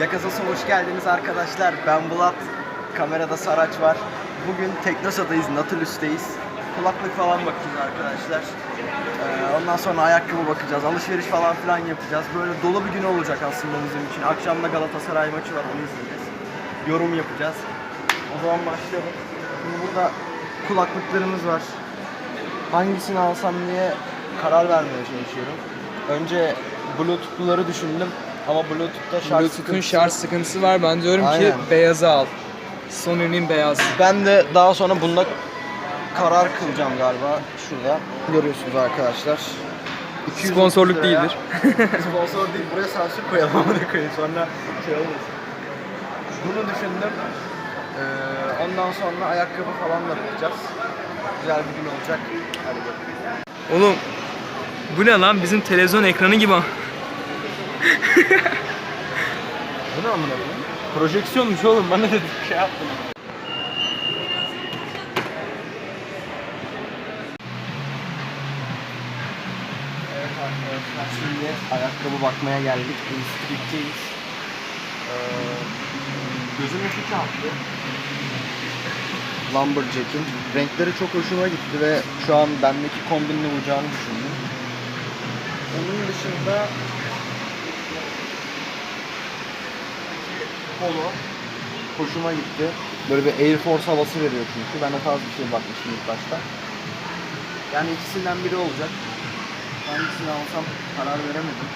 Yakasas'a hoş geldiniz arkadaşlar. Ben Bulat. Kamerada Saraç var. Bugün Teknosa'dayız, Nautilus'teyiz. Kulaklık falan bakacağız arkadaşlar. Ee, ondan sonra ayakkabı bakacağız, alışveriş falan filan yapacağız. Böyle dolu bir gün olacak aslında bizim için. Akşam da Galatasaray maçı var, onu izleyeceğiz. Yorum yapacağız. O zaman başlayalım. Şimdi burada kulaklıklarımız var. Hangisini alsam diye karar vermeye çalışıyorum. Önce Bluetooth'luları düşündüm ama Bluetooth'ta şarj Bluetooth'un sıkıntısı- şarj sıkıntısı var. Ben diyorum Aynen. ki beyazı al. Sony'nin beyazı. Ben de daha sonra bunda karar kılacağım galiba. Şurada görüyorsunuz arkadaşlar. 230 Sponsorluk liraya- değildir. Sponsor değil. Buraya sansür koyalım amına koyayım. Sonra şey olmasın. Bunu düşündüm. Ee, ondan sonra ayakkabı falan da bakacağız. Güzel bir gün olacak. Hadi bakalım. Oğlum bu ne lan? Bizim televizyon ekranı gibi. Bu ne amına koyayım? Projeksiyonmuş oğlum. Ben de dedim şey yaptım. Evet şimdi ayakkabı bakmaya geldik. Instrict'teyiz. Ee, gözüme şu çarptı. Lumberjack'in. Renkleri çok hoşuma gitti ve şu an bendeki kombinle uyacağını düşündüm. Onun dışında polo hoşuma gitti. Böyle bir Air Force havası veriyor çünkü. Ben o tarz bir şey bakmıştım ilk başta. Yani ikisinden biri olacak. Hangisini alsam karar veremedim.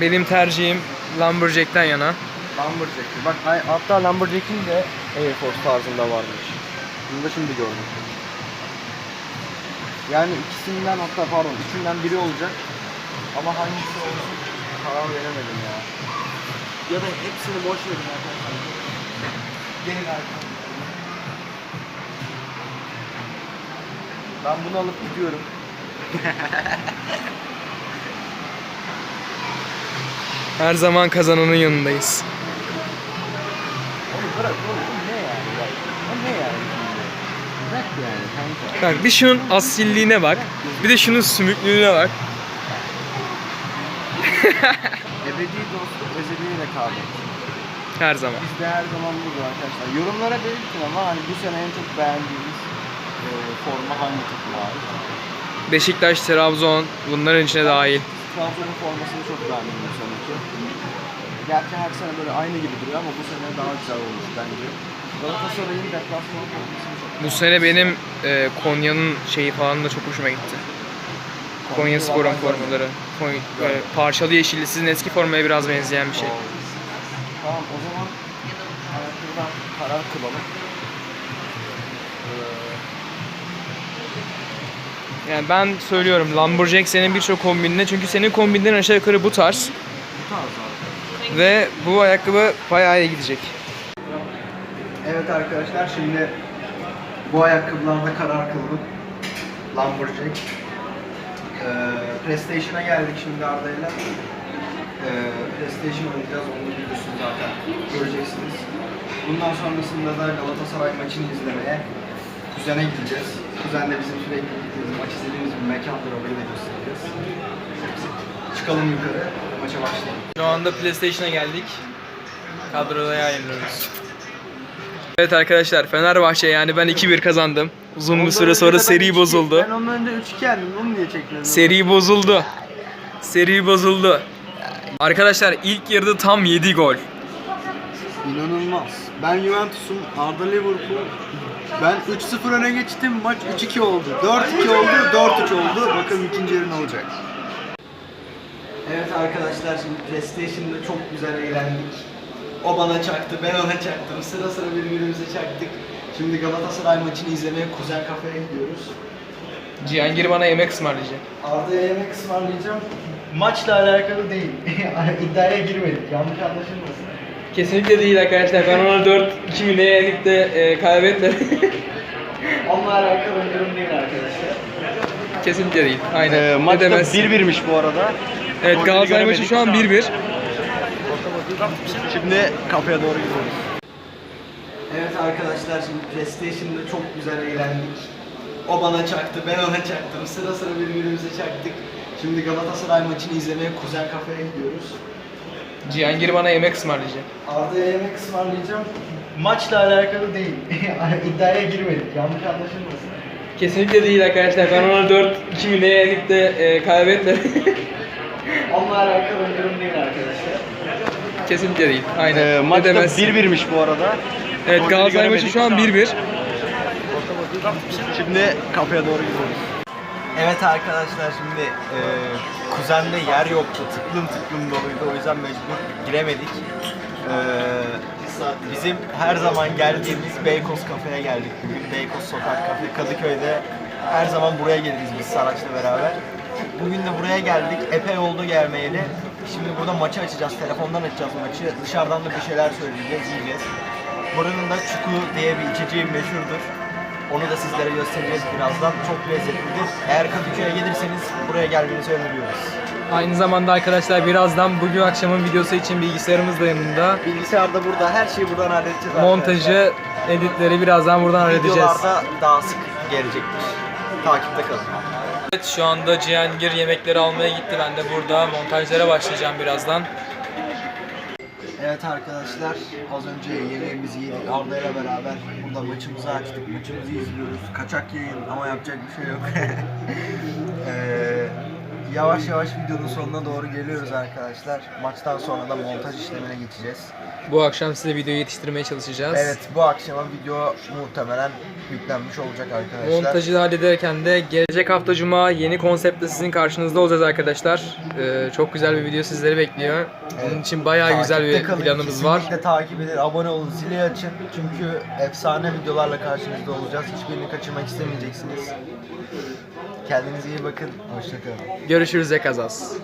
Benim tercihim Lumberjack'ten yana. Lumberjack'i. Bak hay- hatta Lumberjack'in de Air Force tarzında varmış. Bunu da şimdi gördüm. Yani ikisinden hatta pardon üçünden biri olacak. Ama hangisi olsun karar veremedim ya. Ya da hepsini boş verin arkadaşlar. Gelin arkadaşlar. Ben bunu alıp gidiyorum. Her zaman kazananın yanındayız. Oğlum bırak oğlum ne yani? Bak, O ne yani? Bırak yani kanka. Bak bir şunun asilliğine bak. Bir de şunun sümüklüğüne bak. Ebedi dostluk, ezeli rekabet. Her zaman. Biz de her zaman burada arkadaşlar. Yorumlara belirtin ama hani bu sene en çok beğendiğiniz e, forma hangi takıma ait? Beşiktaş, Trabzon bunların içine dahil. Trabzon'un formasını çok beğendim bu seneki. Gerçi her sene böyle aynı gibi duruyor ama bu sene daha güzel olmuş bence. Galatasaray'ın deplasman formasını çok Bu sene benim e, Konya'nın şeyi falan da çok hoşuma gitti. Konya Spor'un formaları. Konya, böyle parçalı yeşilli sizin eski formaya biraz benzeyen bir şey. Tamam o zaman ayakkabıdan karar kılalım. Ee, Yani ben söylüyorum Lumberjack senin birçok kombinine çünkü senin kombinlerin aşağı yukarı bu tarz. bu tarz abi. Ve bu ayakkabı bayağı iyi gidecek. Evet arkadaşlar şimdi bu ayakkabılarda karar kıldım. Lumberjack. Ee, PlayStation'a geldik şimdi Arda'yla. Ee, PlayStation oynayacağız. Onu biliyorsunuz zaten. Göreceksiniz. Bundan sonrasında da Galatasaray maçını izlemeye Kuzen'e gideceğiz. Kuzen de bizim sürekli gittiğimiz, maç izlediğimiz bir mekandır. Orayı da göstereceğiz. Çıkalım yukarı. Maça başlayalım. Şu anda PlayStation'a geldik. Kadroda yayınlıyoruz. Evet arkadaşlar Fenerbahçe yani ben 2-1 kazandım. Uzun bir süre sonra seri bozuldu. Ben ondan önce 3-2 yendim. Onu niye çekmedin? Seri bozuldu. Seri bozuldu. Arkadaşlar ilk yarıda tam 7 gol. İnanılmaz. Ben Juventus'um, Arda Liverpool. Ben 3-0 öne geçtim, maç 3-2 oldu. 4-2 oldu, 4-3 oldu. Bakalım ikinci yarı ne olacak. Evet arkadaşlar şimdi PlayStation'da çok güzel eğlendik. O bana çaktı, ben ona çaktım. Sıra sıra birbirimize çaktık. Şimdi Galatasaray maçını izlemeye Kuzen Kafe'ye gidiyoruz. Cihangir bana yemek ısmarlayacak. Arda'ya yemek ısmarlayacağım. Maçla alakalı değil. İddiaya girmedik, yanlış anlaşılmasın. Kesinlikle değil arkadaşlar. Ben ona 4-2 mi ne yenip de e, kaybetmedim. Onunla alakalı bir durum değil arkadaşlar. Kesinlikle değil. Aynen. Ee, maçta demezsin. 1-1'miş bu arada. Evet Galatasaray maçı şu an 1-1. Şimdi kafeye doğru gidiyoruz. Evet arkadaşlar şimdi PlayStation'da çok güzel eğlendik. O bana çaktı, ben ona çaktım. Sıra sıra birbirimize çaktık. Şimdi Galatasaray maçını izlemeye Kuzen Kafe'ye gidiyoruz. Cihangir bana yemek ısmarlayacak. Arda'ya yemek ısmarlayacağım. Maçla alakalı değil. İddiaya girmedik. Yanlış anlaşılmasın. Kesinlikle değil arkadaşlar. Ben ona 4 2 mi ne yenip de e, kaybetmedim. Onunla alakalı bir durum değil arkadaşlar. Kesinlikle değil. Aynen. Ee, Ne maçta demezsin. 1-1'miş bu arada. Evet Golleri Galatasaray maçı göremedik. şu an 1-1. Şimdi kapıya doğru gidiyoruz. Evet arkadaşlar şimdi e, kuzende yer yoktu. Tıklım tıklım doluydu. O yüzden mecbur giremedik. E, bizim her zaman geldiğimiz Beykoz kafeye geldik. Bugün Beykoz Sokak Kafe Kadıköy'de her zaman buraya geliriz biz Saraç'la beraber. Bugün de buraya geldik. Epey oldu gelmeyeli. Şimdi burada maçı açacağız. Telefondan açacağız maçı. Dışarıdan da bir şeyler söyleyeceğiz, yiyeceğiz. Buranın da çuku diye bir içeceği meşhurdur. Onu da sizlere göstereceğiz birazdan. Çok lezzetlidir. Eğer Kadıköy'e gelirseniz buraya gelmenizi öneriyoruz. Aynı zamanda arkadaşlar birazdan bugün akşamın videosu için bilgisayarımız da yanında. Bilgisayar da burada. Her şeyi buradan halledeceğiz Montajı, editleri birazdan buradan halledeceğiz. Videolarda daha sık gelecektir. Takipte kalın. Evet şu anda Cihangir yemekleri almaya gitti. Ben de burada montajlara başlayacağım birazdan. Evet arkadaşlar, az önce yemeğimizi yedik Arda ile beraber. Burada maçımızı açtık, maçımızı izliyoruz. Kaçak yayın ama yapacak bir şey yok. Eee, yavaş yavaş videonun sonuna doğru geliyoruz arkadaşlar. Maçtan sonra da montaj işlemine geçeceğiz. Bu akşam size videoyu yetiştirmeye çalışacağız. Evet, bu akşama video muhtemelen yüklenmiş olacak arkadaşlar. Montajı hallederken de gelecek hafta cuma yeni konseptle sizin karşınızda olacağız arkadaşlar. Ee, çok güzel bir video sizleri bekliyor. Bunun Evet. için bayağı güzel Takipte bir kalın, planımız var. Kesinlikle takip edin, abone olun, zili açın. Çünkü efsane videolarla karşınızda olacağız. Hiçbirini kaçırmak istemeyeceksiniz. Kendinize iyi bakın. Hoşçakalın. Görüşürüz Ekazas.